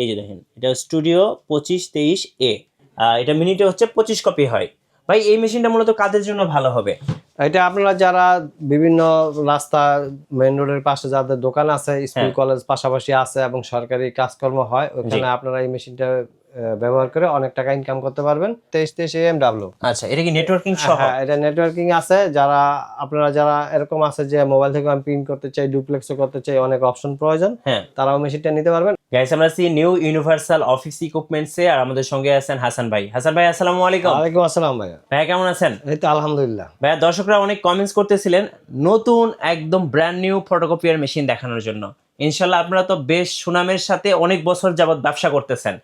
এই যে দেখেন এটা স্টুডিও পঁচিশ তেইশ এ এটা মিনিটে হচ্ছে পঁচিশ কপি হয়। ভাই এই মেশিনটা মূলত কাদের জন্য ভালো হবে? এটা আপনারা যারা বিভিন্ন রাস্তা মেইন রোডের পাশে যাদের দোকান আছে স্কুল হ্যাঁ। কলেজ পাশাপাশি আছে এবং সরকারি কাজকর্ম হয় ওখানে আপনারা এই মেশিনটা ব্যবহার করে অনেক টাকা ইনকাম করতে পারবেন। তেইশ তেইশ এম ডাব্লিউ আচ্ছা এটা কি নেটওয়ার্কিং হ্যাঁ এটা নেটওয়ার্কিং আছে। যারা আপনারা যারা এরকম আছে যে মোবাইল থেকে আমি প্রিন্ট করতে চাই ডুপ্লেক্সও করতে চাই অনেক অপশন প্রয়োজন। হ্যাঁ। তারাও মেশিনটা নিতে পারবেন। গাইস আমরা আছি নিউ ইউনিভার্সাল অফিস ইকুইপমেন্টসে আর আমাদের সঙ্গে আছেন হাসান ভাই। হাসান ভাই আসসালামু আলাইকুম। ওয়ালাইকুম আসসালাম ভাইয়া। ভাইয়া কেমন আছেন? এই তো আলহামদুলিল্লাহ। ভাইয়া দর্শকরা অনেক কমেন্টস করতেছিলেন নতুন একদম ব্র্যান্ড নিউ ফটোকপিয়ার মেশিন দেখানোর জন্য। ইনশাল্লাহ আপনারা তো বেশ সুনামের সাথে অনেক বছর যাবত ব্যবসা করতেছেন।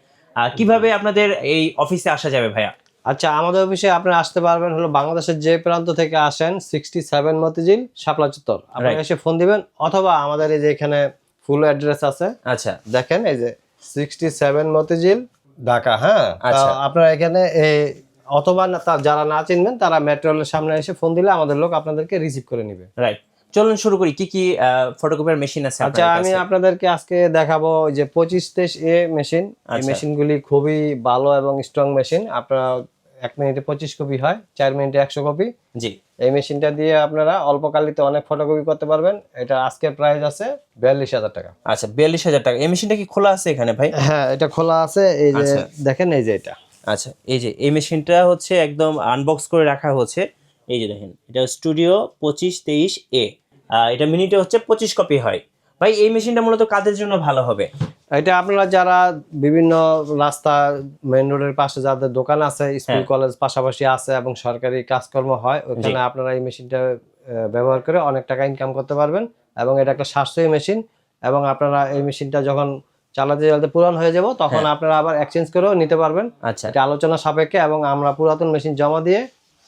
কীভাবে আপনাদের এই অফিসে আসা যাবে ভাইয়া? আচ্ছা আমাদের অফিসে আপনি আসতে পারবেন হলো বাংলাদেশের যে প্রান্ত থেকে আসেন সিক্সটি সেভেন মতিঝিল শাপলা চত্বর। আপনি. এসে ফোন দিবেন অথবা আমাদের এই যে এখানে ফুল অ্যাড্রেস আছে। আচ্ছা। দেখেন এই যে সিক্সটি সেভেন মতিঝিল ঢাকা হ্যাঁ? আচ্ছা। আপনারা এখানে এই অথবা যারা না চিনবেন তারা মেট্রোলের সামনে এসে ফোন দিলে আমাদের লোক আপনাদেরকে রিসিভ করে নিবে। রাইট চলুন শুরু করি কি কি ফটোকপির মেশিন আছে আচ্ছা আমি আপনাদেরকে আজকে দেখাবো যে পঁচিশ তেইশ এ মেশিন এই আচ্ছা। মেশিনগুলি খুবই ভালো এবং স্ট্রং মেশিন আপনারা এক মিনিটে পঁচিশ কপি হয় চার মিনিটে একশো কপি জি। এই মেশিনটা দিয়ে আপনারা অল্পকালিতে অনেক ফটোকপি করতে পারবেন। এটা আজকের প্রাইস আছে বিয়াল্লিশ হাজার টাকা। আচ্ছা বিয়াল্লিশ হাজার টাকা। এই মেশিনটা কি খোলা আছে এখানে ভাই? হ্যাঁ এটা খোলা আছে। এই যে আচ্ছা। দেখেন এই যে এটা। আচ্ছা এই যে এই মেশিনটা হচ্ছে একদম আনবক্স করে রাখা হচ্ছে। এই যে দেখেন এটা স্টুডিও পঁচিশ তেইশ এ এটা মিনিটে হচ্ছে পঁচিশ কপি হয়। ভাই এই মেশিনটা মূলত কাদের জন্য ভালো হবে? এটা আপনারা যারা বিভিন্ন রাস্তা মেইন রোডের পাশে যাদের দোকান আছে স্কুল হ্যাঁ। কলেজ পাশাপাশি আছে এবং সরকারি কাজকর্ম হয় ওখানে আপনারা এই মেশিনটা ব্যবহার করে অনেক টাকা ইনকাম করতে পারবেন এবং এটা একটা সাশ্রয়ী মেশিন এবং আপনারা এই মেশিনটা যখন চালাতে চালাতে পুরান হয়ে যাব তখন আপনারা আবার এক্সচেঞ্জ করেও নিতে পারবেন। আচ্ছা। এটা আলোচনা সাপেক্ষে এবং আমরা পুরাতন মেশিন জমা দিয়ে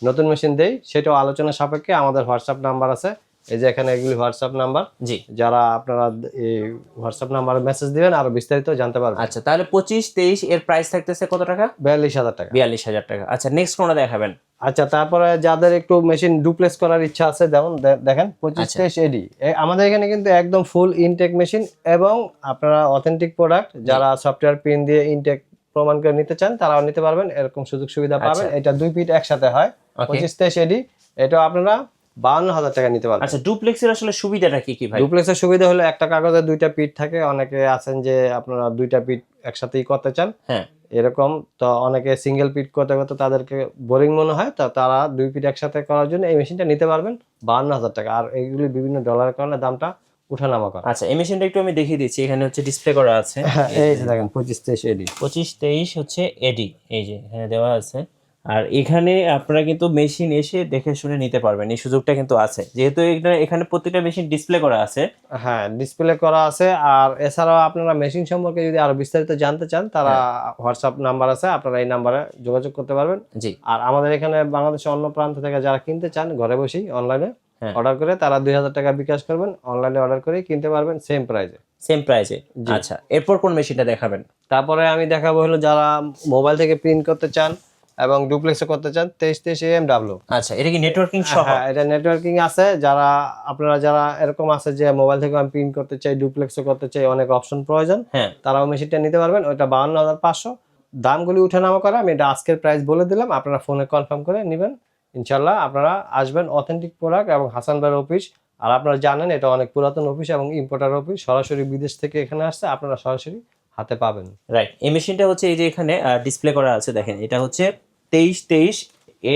নতুন মেশিন দেই সেটাও আলোচনা সাপেক্ষে আমাদের হোয়াটসঅ্যাপ নাম্বার আছে। এই যে এখানে এগুলি হোয়াটসঅ্যাপ নাম্বার জি। যারা আপনারা এই হোয়াটসঅ্যাপ নাম্বারে মেসেজ দিবেন আরও বিস্তারিত জানতে পারবেন। আচ্ছা তাহলে পঁচিশ তেইশ এর প্রাইস থাকতেছে কত টাকা? বিয়াল্লিশ হাজার টাকা। বিয়াল্লিশ হাজার টাকা। আচ্ছা নেক্সট কোনটা দেখাবেন। আচ্ছা তারপরে যাদের একটু মেশিন ডুপ্লেক্স করার ইচ্ছা আছে যেমন দেখেন পঁচিশ আচ্ছা। তেইশ এডি আমাদের এখানে কিন্তু একদম ফুল ইনটেক মেশিন এবং আপনারা অথেন্টিক প্রোডাক্ট যারা সফটওয়্যার পিন দিয়ে ইনটেক প্রমাণ করে নিতে চান তারাও নিতে পারবেন এরকম সুযোগ সুবিধা পাবেন। এটা দুই পিট একসাথে হয়. পঁচিশ তেইশ এডি এটা আপনারা বাউন্ন হাজার টাকা নিতে পারবেন আচ্ছা ডুপ্লেক্সের আসলে সুবিধাটা কি কি ভাই? ডুপ্লেক্সের সুবিধা হলো একটা কাগজে দুইটা পিট থাকে অনেকে আছেন যে আপনারা দুইটা পিট একসাথেই করতে চান। হ্যাঁ। এরকম তো অনেকে সিঙ্গেল পিট করতে করতে তাদেরকে বোরিং মনে হয় তো তারা দুই পিট একসাথে করার জন্য এই মেশিনটা নিতে পারবেন বাহান্ন হাজার টাকা। আর এইগুলি বিভিন্ন ডলারের কারণে দামটা উঠানামা করে। আচ্ছা এই মেশিনটা একটু আমি দেখিয়ে দিচ্ছি এখানে হচ্ছে ডিসপ্লে করা আছে। হ্যাঁ এই দেখেন পঁচিশ তেইশ এডি পঁচিশ তেইশ হচ্ছে এডি এই যে এখানে দেওয়া আছে। আর এখানে আপনারা কিন্তু মেশিন এসে দেখে শুনে নিতে পারবেন এই সুযোগটা কিন্তু আছে। যেহেতু এখানে- এখানে প্রত্যেকটা মেশিন ডিসপ্লে করা আছে। হ্যাঁ ডিসপ্লে করা আছে। আর এছাড়াও আপনারা মেশিন সম্পর্কে যদি আরও বিস্তারিত জানতে চান তারা হোয়াটসঅ্যাপ নাম্বার আছে আপনারা এই নাম্বারে যোগাযোগ করতে পারবেন। জি। আর আমাদের এখানে বাংলাদেশের অন্য প্রান্ত থেকে যারা কিনতে চান ঘরে বসেই অনলাইনে হ্যাঁ। অর্ডার করে তারা দুই হাজার টাকা বিকাশ করবেন অনলাইনে অর্ডার করে কিনতে পারবেন সেম প্রাইসে সেম প্রাইসে আচ্ছা এরপর কোন মেশিনটা দেখাবেন? তারপরে আমি দেখাবো হলো যারা মোবাইল থেকে প্রিন্ট করতে চান এবং ডুপ্লেক্সে করতে চান তেইশ তেইশ এম ডাব্লু আচ্ছা এটা কি নেটওয়ার্কিং সহ? হ্যাঁ এটা নেটওয়ার্কিং আছে। যারা আপনারা যারা এরকম আছে যে মোবাইল থেকে আমি প্রিন্ট করতে চাই ডুপ্লেক্সও করতে চাই অনেক অপশন প্রয়োজন। হ্যাঁ। তারাও মেশিনটা নিতে পারবেন। ওইটা বাউন্ন হাজার পাঁচশো। দামগুলি উঠানামা করে আমি এটা আজকের প্রাইস বলে দিলাম। আপনারা ফোনে কনফার্ম করে নেবেন। ইনশাল্লাহ আপনারা আসবেন অথেন্টিক প্রোডাক্ট এবং হাসান ভাইয়ের অফিস আর আপনারা জানেন এটা অনেক পুরাতন অফিস এবং ইম্পোর্টার অফিস সরাসরি বিদেশ থেকে এখানে আসছে আপনারা সরাসরি হাতে পাবেন। রাইট এই মেশিনটা হচ্ছে এই যে এখানে ডিসপ্লে করা আছে দেখেন। এটা হচ্ছে তেইশ তেইশ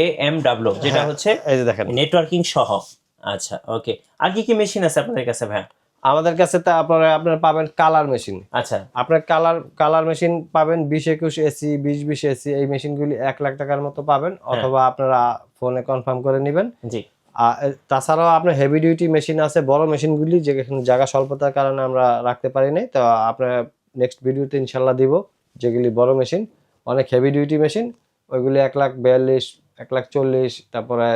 এ এম ডাব্লু যেটা হচ্ছে এই যে দেখেন। নেটওয়ার্কিং সহ। আচ্ছা ওকে আর কি কি মেশিন আছে আপনাদের কাছে ভাই আমাদের কাছে তা আপনারা আপনারা পাবেন কালার মেশিন আচ্ছা। আপনার কালার কালার মেশিন পাবেন বিশ একুশ এসি বিশ বিশ এসি এই মেশিনগুলি এক লাখ টাকার মতো পাবেন অথবা আপনারা ফোনে কনফার্ম করে নেবেন। জি। তাছাড়াও আপনার হেভি ডিউটি মেশিন আছে বড় মেশিনগুলি যেখানে জায়গা স্বল্পতার কারণে আমরা রাখতে পারি নাই তো আপনার নেক্সট ভিডিওতে ইনশাল্লাহ দিব যেগুলি বড় মেশিন অনেক হেভি ডিউটি মেশিন ওইগুলি এক লাখ বিয়াল্লিশ এক লাখ চল্লিশ তারপরে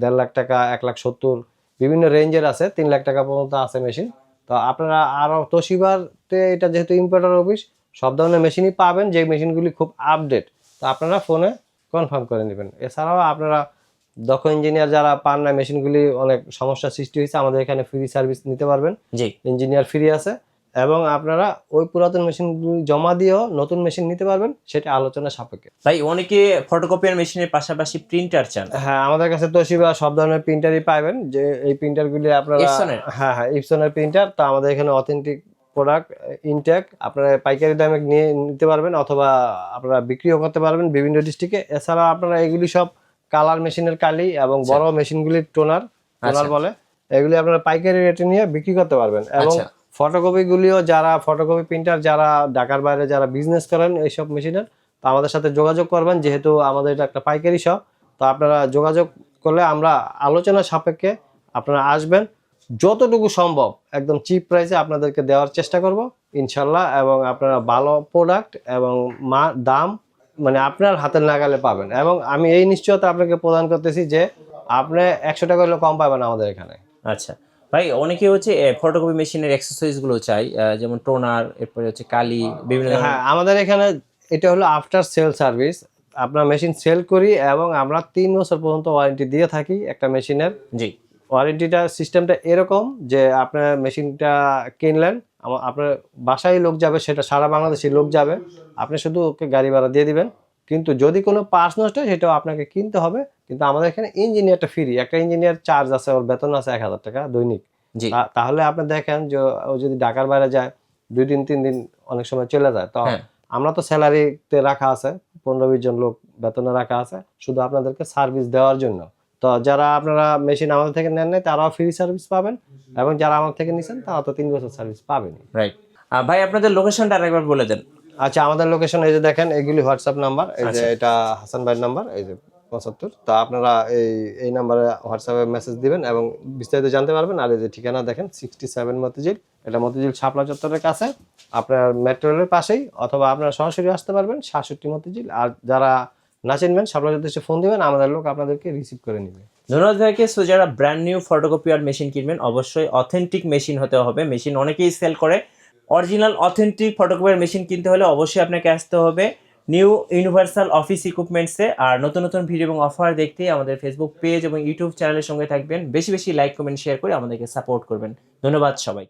দেড় লাখ টাকা এক লাখ সত্তর বিভিন্ন রেঞ্জের আছে তিন লাখ টাকা পর্যন্ত আছে মেশিন তো আপনারা আরও তোশিবারতে এটা যেহেতু ইম্পোর্টার অফিস সব ধরনের মেশিনই পাবেন যে মেশিনগুলি খুব আপডেট তো আপনারা ফোনে কনফার্ম করে নেবেন। এছাড়াও আপনারা দক্ষ ইঞ্জিনিয়ার যারা পান না মেশিনগুলি অনেক সমস্যার সৃষ্টি হয়েছে আমাদের এখানে ফ্রি সার্ভিস নিতে পারবেন। জি। ইঞ্জিনিয়ার ফ্রি আছে। এবং আপনারা ওই পুরাতন মেশিনগুলি জমা দিয়েও নতুন মেশিন নিতে পারবেন সেটা আলোচনা সাপেক্ষে। তাই অনেকে ফটোকপিয়ার মেশিনের পাশাপাশি প্রিন্টার চান? হ্যাঁ আমাদের কাছে তোশিবা সব ধরনের প্রিন্টারই পাবেন যে এই প্রিন্টারগুলি আপনারা? হ্যাঁ হ্যাঁ ইপসনের প্রিন্টার তো আমাদের এখানে অথেন্টিক প্রোডাক্ট ইনটেক আপনারা পাইকারি দামে নিয়ে নিতে পারবেন অথবা আপনারা বিক্রিও করতে পারবেন বিভিন্ন ডিস্ট্রিক্টে এছাড়া আপনারা এগুলি সব কালার মেশিনের কালি এবং বড় মেশিনগুলির টোনার টোনার বলে। এগুলি আপনারা পাইকারি রেটে নিয়ে বিক্রি করতে পারবেন। এবং আচ্ছা। ফটোকপি গুলিও যারা, ফটোকপি প্রিন্টার যারা ঢাকার বাইরে যারা বিজনেস করেন এইসব মেশিনের তো আমাদের সাথে যোগাযোগ করবেন, যেহেতু আমাদের এটা একটা পাইকারি শপ তো আপনারা যোগাযোগ করলে আমরা আলোচনা সাপেক্ষে আপনারা আসবেন। যতটুকু সম্ভব একদম চিপ প্রাইসে আপনাদেরকে দেওয়ার চেষ্টা করব ইনশাল্লাহ এবং আপনারা ভালো প্রোডাক্ট এবং মা, দাম মানে আপনার হাতের নাগালে পাবেন। এবং আমি এই নিশ্চয়তা আপনাকে প্রদান করতেছি যে আপনি একশো টাকা হলে কম পাবেন আমাদের এখানে। আচ্ছা। ভাই অনেকে হচ্ছে ফটোকপি মেশিনের অ্যাক্সেসরিজগুলো চাই যেমন টোনার এরপরে হচ্ছে কালি বিভিন্ন হ্যাঁ আমাদের এখানে এটা হলো আফটার সেল সার্ভিস আপনার মেশিন সেল করি এবং আমরা তিন বছর পর্যন্ত ওয়ারেন্টি দিয়ে থাকি একটা মেশিনের জি। ওয়ারেন্টিটা সিস্টেমটা এরকম যে আপনার মেশিনটা কিনলেন আপনার বাসায় লোক যাবে সেটা সারা বাংলাদেশে লোক যাবে। আপনি শুধু ওকে গাড়ি ভাড়া দিয়ে দিবেন। কিন্তু যদি কোনো পার্স নষ্ট হয় সেটাও আপনাকে কিনতে হবে। কিন্তু আমাদের এখানে ইঞ্জিনিয়ারটা ফ্রি একটা ইঞ্জিনিয়ার চার্জ আছে ওর বেতন আছে এক হাজার টাকা দৈনিক। তাহলে আপনি দেখেন যে ও যদি ঢাকার বাইরে যায় দুই দিন তিন দিন অনেক সময় চলে যায়। তো হ্যাঁ। আমরা তো স্যালারিতে রাখা আছে পনেরো বিশ জন লোক বেতনে রাখা আছে শুধু আপনাদেরকে সার্ভিস দেওয়ার জন্য। তো যারা আপনারা মেশিন আমাদের থেকে নেন নাই তারাও ফ্রি সার্ভিস পাবেন এবং যারা আমার থেকে নিছেন তারা তো তিন বছর সার্ভিস পাবেনই। রাইট ভাই আপনাদের লোকেশনটা আরেকবার বলে দেন। আচ্ছা আমাদের লোকেশন এই যে দেখেন এগুলি হোয়াটসঅ্যাপ নাম্বার এই যে এটা হাসান ভাইয়ের নাম্বার এই যে পঁচাত্তর। তো আপনারা এই এই নাম্বারে হোয়াটসঅ্যাপে মেসেজ দিবেন এবং বিস্তারিত জানতে পারবেন। আর এই যে ঠিকানা দেখেন সিক্সটি সেভেন মতিঝিল। এটা মতিঝিল শাপলা চত্বরের কাছে। আপনার মেট্রো রেলের পাশেই, অথবা আপনারা সরাসরি আসতে পারবেন সাতষট্টি মতিঝিল। আর যারা না চিনবেন, শাপলা চত্বরে ফোন দিবেন, আমাদের লোক আপনাদেরকে রিসিভ করে নেবে। ধন্যবাদ ভাইকে। সো যারা ব্র্যান্ড নিউ ফটোকপিয়ার মেশিন কিনবেন, অবশ্যই অথেন্টিক মেশিন হতে হবে। মেশিন অনেকেই সেল করে। অরিজিনাল অথেন্টিক ফটোকপিয়ার মেশিন কিনতে হলে অবশ্যই আপনাকে আসতে হবে। নিউ ইউনিভার্সাল অফিস ইকুইপমেন্টসে আর নতুন নতুন ভিডিও এবং অফার দেখতে আমাদের ফেসবুক পেজ এবং ইউটিউব চ্যানেলের সঙ্গে থাকবেন। বেশি বেশি লাইক কমেন্ট শেয়ার করে আমাদেরকে সাপোর্ট করবেন। ধন্যবাদ সবাইকে।